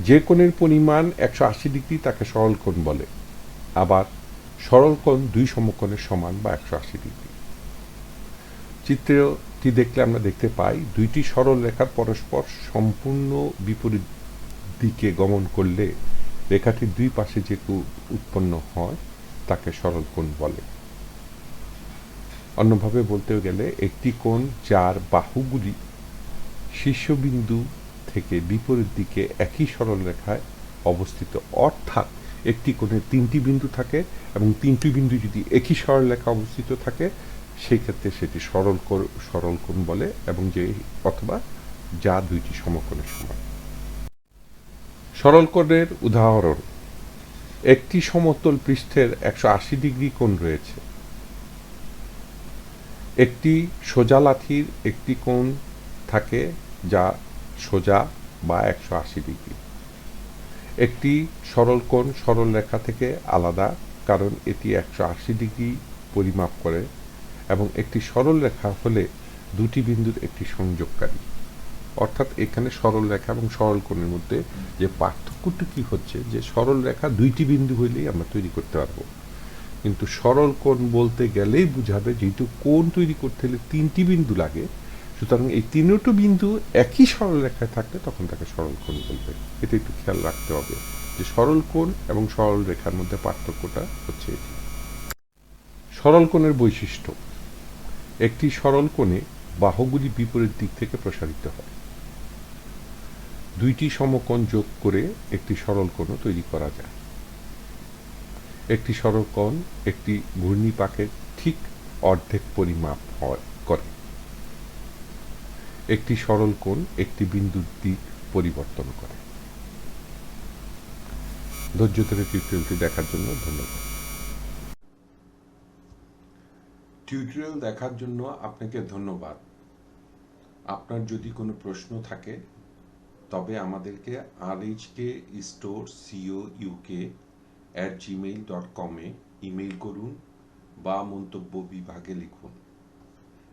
যে কোণের পরিমাণ একশো আশি ডিগ্রি তাকে সরল কোণ বলে। আবার সরল কোণ দুই সমকোণের সমান বা একশো আশি ডিগ্রি। চিত্রটি দেখলে আমরা দেখতে পাই, দুইটি সরল রেখার পরস্পর সম্পূর্ণ বিপরীত দিকে গমন করলে রেখাটির দুই পাশে যে উৎপন্ন হয়, তাকে সরল কোণ বলে। অন্যভাবে বলতে গেলে একটি কোণ যার বাহুগুলি শীর্ষবিন্দু থেকে বিপরীত দিকে একই সরল রেখায় অবস্থিত। অর্থাৎ একটি কোণে তিনটি বিন্দু থাকে এবং তিনটি বিন্দু যদি একই সরল রেখা অবস্থিত থাকে সেই ক্ষেত্রে সেটি সরল সরল কোণ বলে এবং যে, অথবা যা দুইটি সমকোণের সমান। সরল কোণের উদাহরণ, একটি সমতল পৃষ্ঠের একশো আশি ডিগ্রি কোণ রয়েছে। একটি সোজা লাঠির একটি কোণ থাকে যা সোজা বা একশো আশি ডিগ্রি। একটি সরল কোণ, সরল রেখা থেকে আলাদা, কারণ এটি একশো আশি ডিগ্রি পরিমাপ করে এবং একটি সরল রেখা হলে দুটি বিন্দুর একটি সংযোগকারী। অর্থাৎ এখানে সরল রেখা এবং সরল কোণের মধ্যে যে পার্থক্যটি কি হচ্ছে, যে সরল রেখা দুইটি বিন্দু হইলেই আমরা তৈরি করতে পারব। কিন্তু সরল কোণ বলতে গেলেই বুঝাবে, যেহেতু কোণ তৈরি করতে হলে তিনটি বিন্দু লাগে সুতরাং এই তিনটি বিন্দু একই সরল রেখায় থাকলে তখন তাকে সরল কোণ বলবে। এটা একটু খেয়াল রাখতে হবে যে সরল কোণ এবং সরল রেখার মধ্যে পার্থক্যটা হচ্ছে এটি। সরল কোণের বৈশিষ্ট্য, একটি সরল কোণে বাহুগুলি বিপরীত দিক থেকে প্রসারিত হয়। দুইটি সমকোণ যোগ করে একটি সরল কোণও তৈরি করা যায়। একটি সরল কোণ, একটি ঘূর্ণিপাকের ঠিক অর্ধেক পরিমাপ হয়। একটি সরল কোণ, একটি বিন্দুর দিক পরিবর্তন করে। ধৈর্য ধরে টিউটোরিয়ালটি দেখার জন্য ধন্যবাদ। টিউটোরিয়াল দেখার জন্য আপনাকে ধন্যবাদ। আপনার যদি কোনো প্রশ্ন থাকে, তবে আমাদেরকে R H K store co UK at Gmail dot কমে ইমেইল করুন বা মন্তব্য বিভাগে লিখুন।